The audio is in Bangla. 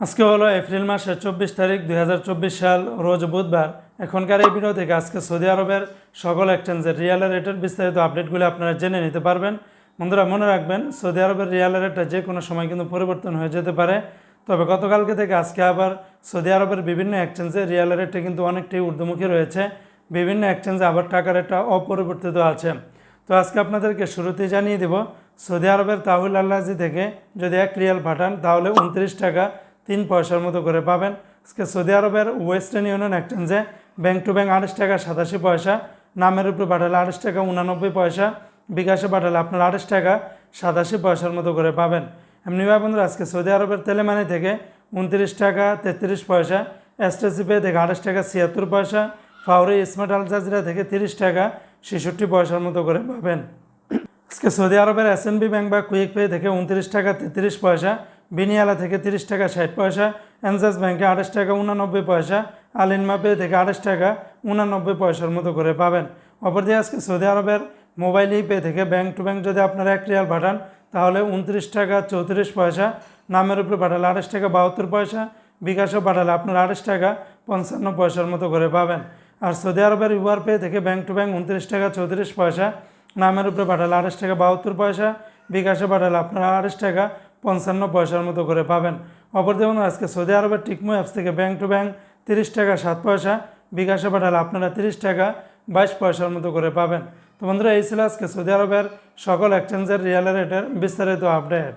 আজকে হলো এপ্রিল মাসের চব্বিশ তারিখ দু হাজার চব্বিশ সাল, রোজ বুধবার। এখনকার এই ভিডিও থেকে আজকে সৌদি আরবের সকল এক্সচেঞ্জের রিয়াল রেটের বিস্তারিত আপডেটগুলি আপনারা জেনে নিতে পারবেন। বন্ধুরা, মনে রাখবেন, সৌদি আরবের রিয়াল রেটটা যে কোনো সময় কিন্তু পরিবর্তন হয়ে যেতে পারে। তবে গতকালকে থেকে আজকে আবার সৌদি আরবের বিভিন্ন এক্সচেঞ্জে রিয়াল রেটটা কিন্তু অনেকটাই ঊর্ধ্বমুখী রয়েছে। বিভিন্ন এক্সচেঞ্জে আবার টাকা রেটটা অপরিবর্তিত আছে। তো আজকে আপনাদেরকে শুরুতেই জানিয়ে দেব, সৌদি আরবের তাহুল আল্লাজি থেকে যদি এক রিয়াল পাঠান, তাহলে উনত্রিশ টাকা তিন পয়সার মতো করে পাবেন। আজকে সৌদি আরবের ওয়েস্টার্ন ইউনিয়ন এক্সচেঞ্জে ব্যাংক টু ব্যাংক আড়াইশ টাকা সাতাশি পয়সা, নামের উপরে পাঠালে আড়াইশ টাকা উনানব্বই পয়সা, বিকাশে পাঠালে আপনার আড়াইশ টাকা সাতাশি পয়সার মতো করে পাবেন। এমনিভাবে বন্ধুরা, আজকে সৌদি আরবের তেলেমানি থেকে উনত্রিশ টাকা তেত্রিশ পয়সা এসটিসি পে থেকে আঠাশ টাকা ছিয়াত্তর পয়সা, ফাউরি স্মার্ট আল থেকে তিরিশ টাকা ছেষট্টি পয়সার মতো করে পাবেন। আজকে সৌদি আরবের এসএনবি ব্যাংক বা কুইক পে থেকে উনত্রিশ টাকা তেত্রিশ পয়সা বিনিয়ালা থেকে তিরিশ টাকা ষাট পয়সা, এনজাস ব্যাংকে আঠাশ টাকা উনানব্বই পয়সা আলিনমা পে থেকে আঠাশ টাকা উনানব্বই পয়সার মতো করে পাবেন। অপরদিকে আজকে সৌদি আরবের মোবাইল পে থেকে ব্যাংক টু ব্যাংক যদি আপনারা এক রিয়াল পাঠান, তাহলে উনত্রিশ টাকা চৌত্রিশ পয়সা, নামের উপরে পাঠালে আঠাশ টাকা বাহাত্তর পয়সা, বিকাশও পাঠালে আপনার আঠাশ টাকা পঞ্চান্ন পয়সার মতো করে পাবেন। আর সৌদি আরবের ইউআর পে থেকে ব্যাংক টু ব্যাংক উনত্রিশ টাকা চৌত্রিশ পয়সা, নামের উপরে পাঠালে আঠাশ টাকা বাহাত্তর পয়সা বিকাশে পাঠালে আপনারা আঠাশ টাকা পঞ্চান্ন পয়সার মতো করে পাবেন। অপর যেমন আজকে সৌদি আরবের টিকমো অ্যাপস থেকে ব্যাংক টু ব্যাংক তিরিশ টাকা, সাত পয়সা, বিকাশে পাঠালে আপনারা তিরিশ টাকা, বাইশ পয়সার মতো করে পাবেন। তো বন্ধুরা, এই ছিল আজকে সৌদি আরবের সকল এক্সচেঞ্জের রিয়েল রেটের বিস্তারিত আপডেট